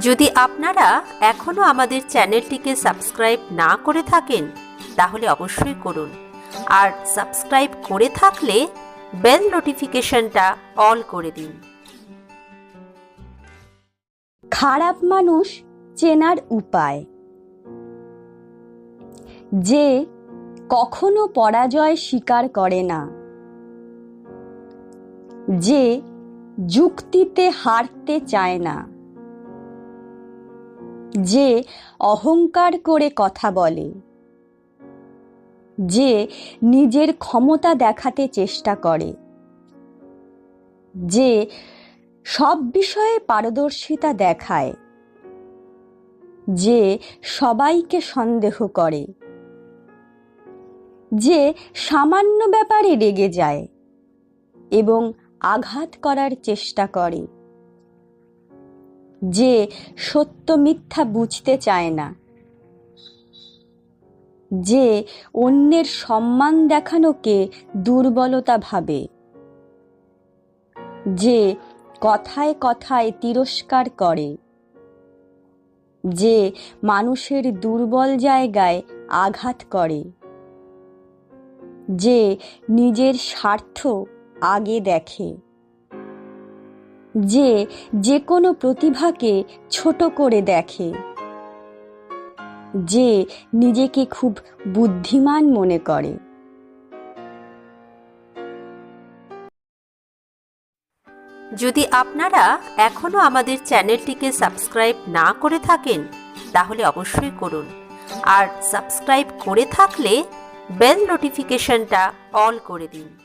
যদি আপনারা এখনও আমাদের চ্যানেলটিকে সাবস্ক্রাইব না করে থাকেন, তাহলে অবশ্যই করুন। আর সাবস্ক্রাইব করে থাকলে বেল নোটিফিকেশনটা অল করে দিন। খারাপ মানুষ চেনার উপায়। যে কখনো পরাজয় স্বীকার করে না। যে যুক্তিতে হারতে চায় না। যে অহংকার করে কথা বলে, যে নিজের ক্ষমতা দেখাতে চেষ্টা করে, যে সব বিষয়ে পারদর্শিতা দেখায়, যে সবাইকে সন্দেহ করে, যে সামান্য ব্যাপারে রেগে যায় এবং আঘাত করার চেষ্টা করে। যে সত্য মিথ্যা বুঝতে চায় না। যে অন্যের সম্মান দেখানোকে দুর্বলতা ভাবে। যে কথায় কথায় তিরস্কার করে। যে মানুষের দুর্বল জায়গায় আঘাত করে। যে নিজের স্বার্থ আগে দেখে। যে যে কোনো প্রতিভাকে ছোট করে দেখে। যে নিজেকে খুব বুদ্ধিমান মনে করে। যদি আপনারা এখনও আমাদের চ্যানেলটিকে সাবস্ক্রাইব না করে থাকেন, তাহলে অবশ্যই করুন। আর সাবস্ক্রাইব করে থাকলে বেল নোটিফিকেশনটা অল করে দিন।